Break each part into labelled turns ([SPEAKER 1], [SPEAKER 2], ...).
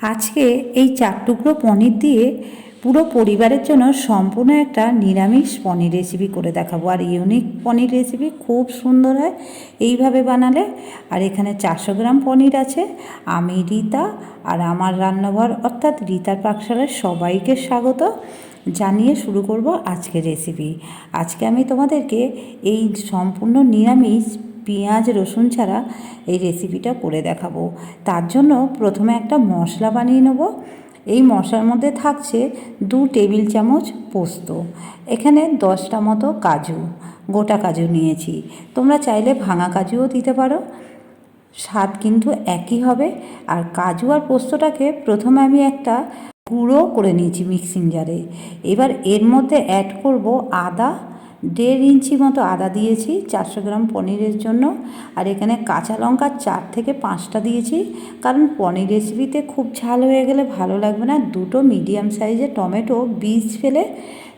[SPEAKER 1] আজকে এই চার টুকরো পনির দিয়ে পুরো পরিবারের জন্য সম্পূর্ণ একটা নিরামিষ পনির রেসিপি করে দেখাবো। আর ইউনিক পনির রেসিপি খুব সুন্দর হয়, এইভাবে বানালে। আর এখানে চারশো গ্রাম পনির আছে, আমি রীতা আর আমার রান্নাঘর অর্থাৎ রীতার পাকশালের সবাইকে স্বাগত। জানিয়ে শুরু করব আজকের রেসিপি আজকে আমি তোমাদেরকে এই সম্পূর্ণ নিরামিষ পেঁয়াজ, রসুন ছাড়া এই রেসিপিটা করে দেখাবো। তার জন্য প্রথমে একটা মশলা বানিয়ে নেব। এই মশলার মধ্যে থাকছে দু টেবিল চামচ পোস্ত, এখানে দশটা মতো কাজু, গোটা কাজু নিয়েছি। তোমরা চাইলে ভাঙা কাজুও দিতে পারো। স্বাদ কিন্তু একই হবে। আর কাজু আর পোস্তটাকে প্রথমে আমি একটা গুঁড়ো করে নিয়েছি মিক্সিং জারে এবার এর মধ্যে অ্যাড করব আদা দেড় ইঞ্চি মতো আদা দিয়েছি, চারশো গ্রাম পনিরের জন্য। আর এখানে কাঁচা লঙ্কা চার থেকে পাঁচটা দিয়েছি। কারণ পনির রেসিপিতে খুব ঝাল হয়ে গেলে ভালো লাগবে না। দুটো মিডিয়াম সাইজের টমেটো বীজ ফেলে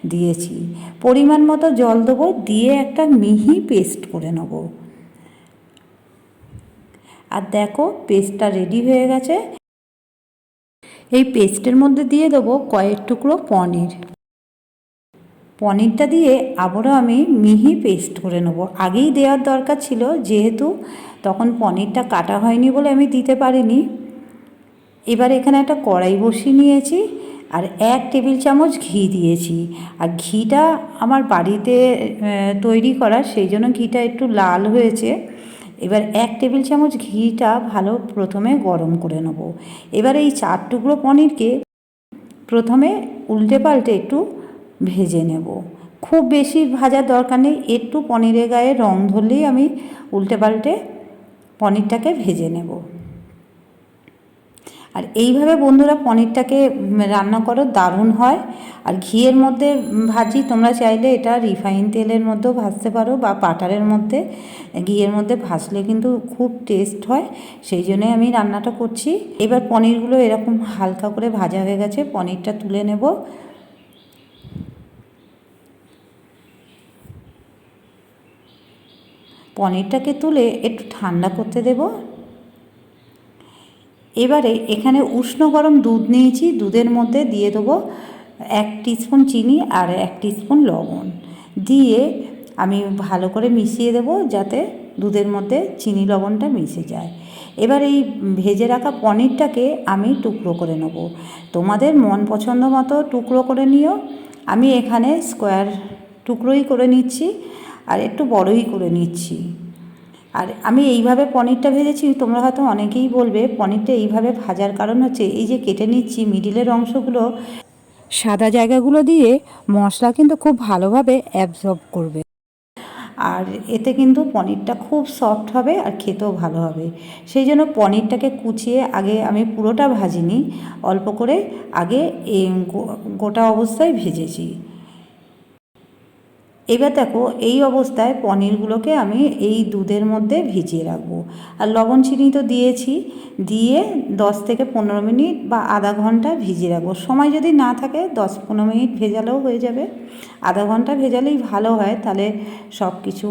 [SPEAKER 1] দিয়েছি। পরিমাণ মতো জল দেবো, দিয়ে একটা মিহি পেস্ট করে নেব। আর দেখো পেস্টটা রেডি হয়ে গেছে। এই পেস্টের মধ্যে দিয়ে দেবো কয়েক টুকরো পনির। পনিরটা দিয়ে আবারও আমি মিহি পেস্ট করে নেব। আগেই দেওয়ার দরকার ছিল, যেহেতু তখন পনিরটা কাটা হয়নি বলে আমি দিতে পারিনি। এবার এখানে একটা কড়াই বসিয়ে নিয়েছি আর এক টেবিল চামচ ঘি দিয়েছি। আর ঘিটা আমার বাড়িতে তৈরি করা সেই জন্য ঘিটা একটু লাল হয়েছে। এবার এক টেবিল চামচ ঘিটা ভালো প্রথমে গরম করে নেব। এবার এই চার টুকরো পনিরকে প্রথমে উল্টে পাল্টে একটু ভেজে নেব। খুব বেশি ভাজার দরকার নেই, একটু পনিরের গায়ে রং ধরলেই আমি উল্টে পাল্টে পনিরটাকে ভেজে নেব। আর এইভাবে বন্ধুরা পনিরটাকে রান্না করো, দারুণ হয়। আর ঘিয়ের মধ্যে ভাজি, তোমরা চাইলে এটা রিফাইন তেলের মধ্যেও ভাজতে পারো বা পাটারের মধ্যে। ঘিয়ের মধ্যে ভাজলে কিন্তু খুব টেস্ট হয়, সেই জন্যই আমি রান্নাটা করছি। এবার পনিরগুলো এরকম হালকা করে ভাজা হয়ে গেছে, পনিরটা তুলে নেব। পনিরটাকে তুলে একটু ঠান্ডা করতে দেব। এবারে এখানে উষ্ণ গরম দুধ নিয়েছি, দুধের মধ্যে দিয়ে দেবো এক স্পুন চিনি আর এক স্পুন লবণ। দিয়ে আমি ভালো করে মিশিয়ে দেবো যাতে দুধের মধ্যে চিনি লবণটা মিশে যায়। এবার এই ভেজে রাখা পনিরটাকে আমি টুকরো করে নেব। তোমাদের মন পছন্দ মতো টুকরো করে নিও। আমি এখানে স্কোয়ার টুকরোই করে নিচ্ছি। আর একটু বড়ই করে নিচ্ছি। আর আমি এইভাবে পনিরটা ভেজেছি, তোমরা হয়তো অনেকেই বলবে, পনিরটা এইভাবে ভাজার কারণ হচ্ছে এই যে কেটে নিচ্ছি মিডিলের অংশগুলো, সাদা জায়গাগুলো দিয়ে মশলা কিন্তু খুব ভালোভাবে অ্যাবজর্ব করবে। আর এতে কিন্তু পনিরটা খুব সফট হবে আর খেতেও ভালো হবে। সেই জন্য পনিরটাকে কুচিয়ে আগে আমি পুরোটা ভাজিনি, অল্প করে আগে গোটা অবস্থায় ভেজেছি। এবার দেখো, এই অবস্থায় পনিরগুলোকে আমি এই দুধের মধ্যে ভিজিয়ে রাখব। আর লবণ চিনি তো দিয়েছি, দিয়ে দশ থেকে পনেরো মিনিট বা আধা ঘণ্টা ভিজিয়ে রাখব। সময় যদি না থাকে, দশ পনেরো মিনিট ভেজালেও হয়ে যাবে। আধা ঘণ্টা ভেজালেই ভালো হয়, তাহলে সব কিছু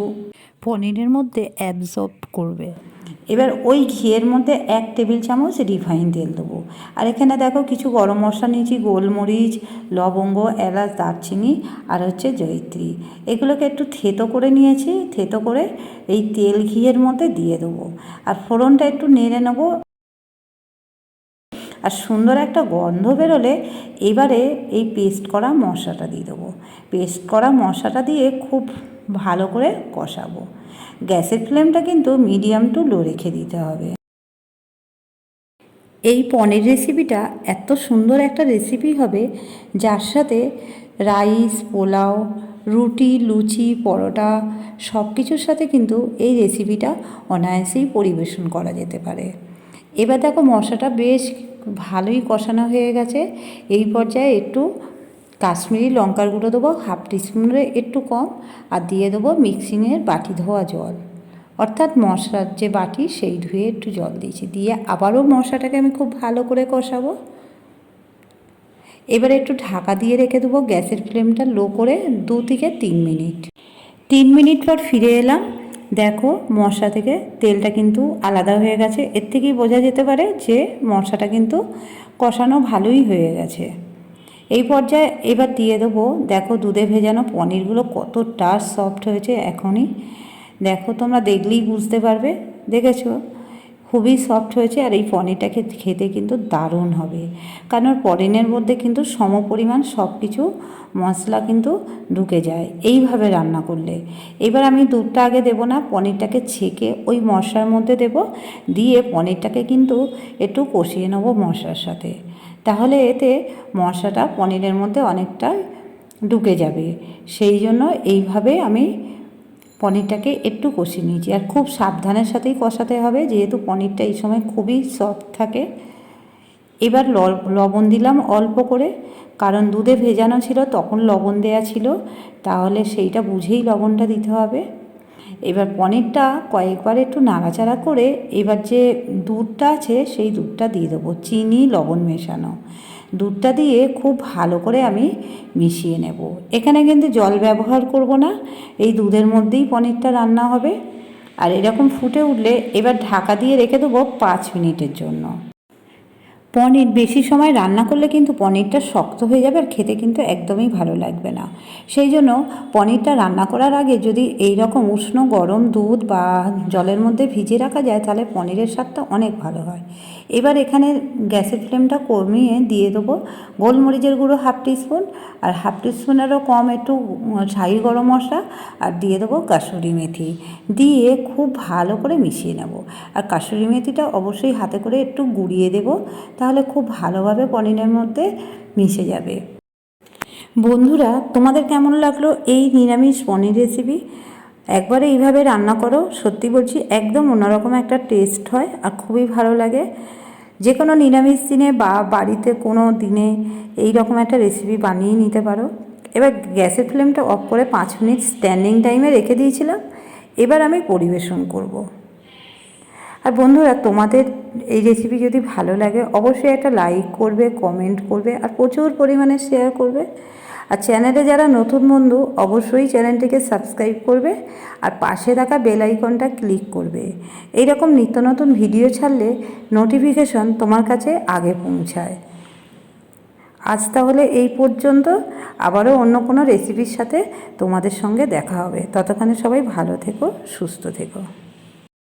[SPEAKER 1] পনিরের মধ্যে অ্যাবজর্ব করবে। এবার ওই ঘিয়ের মধ্যে এক টেবিল চামচ রিফাইন তেল দেবো। আর এখানে দেখো কিছু গরম মশলা নিয়েছি, গোলমরিচ, লবঙ্গ, এলাচ, দারচিনি আর হচ্ছে জয়িত্রী। এগুলোকে একটু থেতো করে নিয়েছি, থেতো করে এই তেল ঘিয়ের মধ্যে দিয়ে দেবো। আর ফোড়নটা একটু নেড়ে নেব। আর সুন্দর একটা গন্ধ বেরোলে এবারে এই পেস্ট করা মশলাটা দিয়ে দেবো। পেস্ট করা মশলাটা দিয়ে খুব ভালো করে কষাবো। গ্যাসের ফ্লেমটা কিন্তু মিডিয়াম টু লো রেখে দিতে হবে। এই পনির রেসিপিটা এত সুন্দর একটা রেসিপি হবে, যার সাথে রাইস পোলাও, রুটি, লুচি, পরোটা সব কিছুর সাথে কিন্তু এই রেসিপিটা অনায়াসেই পরিবেশন করা যেতে পারে। এবার দেখো মশলাটা বেশ ভালোই কষানো হয়ে গেছে। এই পর্যায়ে একটু কাশ্মীরি লঙ্কার গুঁড়ো দেবো, হাফ টিস্পুনের একটু কম, আর দিয়ে দেবো মিক্সিংয়ের বাটি ধোয়া জল। অর্থাৎ মশলার যে বাটি, সেই ধুয়ে একটু জল দিয়েছি। দিয়ে আবারও মশলাটাকে আমি খুব ভালো করে কষাবো। এবারে একটু ঢাকা দিয়ে রেখে দেবো, গ্যাসের ফ্লেমটা লো করে দু থেকে তিন মিনিট। তিন মিনিট পর ফিরে এলাম। দেখো মশলা থেকে তেলটা কিন্তু আলাদা হয়ে গেছে। এর থেকেই বোঝা যেতে পারে যে মশাটা কিন্তু কষানো ভালোই হয়ে গেছে। এই পর্যায়ে এবার দিয়ে দেবো, দেখো দুধে ভেজানো পনিরগুলো কতটা সফট হয়েছে এখনই। দেখো তোমরা দেখলেই বুঝতে পারবে, দেখেছ? খুবই সফট হয়েছে আর এই পনিরটাকে খেতে কিন্তু দারুণ হবে। কারণ পনিরের মধ্যে কিন্তু সম পরিমাণ সব কিছু মশলা কিন্তু ঢুকে যায়। এইভাবে রান্না করলে। এবার আমি দুধটা আগে দেবো না, পনিরটাকে ছেঁকে ওই মশলার মধ্যে দেব। দিয়ে পনিরটাকে কিন্তু একটু কষিয়ে নেব মশলার সাথে। তাহলে এতে মশলাটা পনিরের মধ্যে অনেকটা ঢুকে যাবে। সেই জন্য এইভাবে আমি পনিরটাকে একটু কষিয়ে নিয়েছি। আর খুব সাবধানের সাথেই কষাতে হবে, যেহেতু পনিরটা এই সময় খুবই সফট থাকে। এবার লবণ দিলাম অল্প করে, কারণ দুধে ভেজানো ছিল, তখন লবণ দেয়া ছিল, তাহলে সেইটা বুঝেই লবণটা দিতে হবে। এবার পনিরটা কয়েকবার একটু নাড়াচাড়া করে এবার যে দুধটা আছে সেই দুধটা দিয়ে দেবো, চিনি, লবণ মেশানো। দুধটা দিয়ে খুব ভালো করে আমি মিশিয়ে নেব। এখানে কিন্তু জল ব্যবহার করব না, এই দুধের মধ্যেই পনিরটা রান্না হবে। আর এরকম ফুটে উঠলে এবার ঢাকা দিয়ে রেখে দেবো পাঁচ মিনিটের জন্য। পনির বেশি সময় রান্না করলে কিন্তু পনিরটা শক্ত হয়ে যাবে আর খেতে কিন্তু একদমই ভালো লাগবে না। সেই জন্য পনিরটা রান্না করার আগে যদি এই রকম উষ্ণ গরম দুধ বা জলের মধ্যে ভিজিয়ে রাখা যায় তাহলে পনিরের স্বাদটা অনেক ভালো হয়। এবার এখানে গ্যাসের ফ্লেমটা কমিয়ে দিয়ে দেবো। গোলমরিচের গুঁড়ো হাফ টিস্পুন আর হাফ টিস্পুনেরও কম একটু ছাই গরম মশলা আর দিয়ে দেবো কাসুরি মেথি। দিয়ে খুব ভালো করে মিশিয়ে নেব। আর কাসুরি মেথিটা অবশ্যই হাতে করে একটু গুঁড়িয়ে দেবো। তাহলে খুব ভালোভাবে পনিরের মধ্যে মিশে যাবে। বন্ধুরা, তোমাদের কেমন লাগল এই নিরামিষ পনির রেসিপি একবার এইভাবে রান্না করো, সত্যি বলছি একদম অন্যরকম একটা টেস্ট হয় আর খুবই ভালো লাগে। যে কোনো নিরামিষ দিনে বা বাড়িতে কোনো দিনে এই রকম একটা রেসিপি বানিয়ে নিতে পারো। এবার গ্যাসের ফ্লেমটা অফ করে পাঁচ মিনিট স্ট্যান্ডিং টাইমে রেখে দিয়েছিলাম। এবার আমি পরিবেশন করব। আর বন্ধুরা, তোমাদের এই রেসিপি যদি ভালো লাগে, অবশ্যই একটা লাইক করবে কমেন্ট করবে আর প্রচুর পরিমাণে শেয়ার করবে। আর চ্যানেলে যারা নতুন বন্ধু, অবশ্যই চ্যানেলটিকে সাবস্ক্রাইব করবে আর পাশে থাকা বেল আইকনটা ক্লিক করবে। এইরকম নিত্য নতুন ভিডিও ছাড়লে নোটিফিকেশন তোমার কাছে আগে পৌঁছায়। আজ তাহলে এই পর্যন্ত। আবারও অন্য কোনো রেসিপির সাথে তোমাদের সঙ্গে দেখা হবে। ততক্ষণে সবাই ভালো থেকো, সুস্থ থেকো।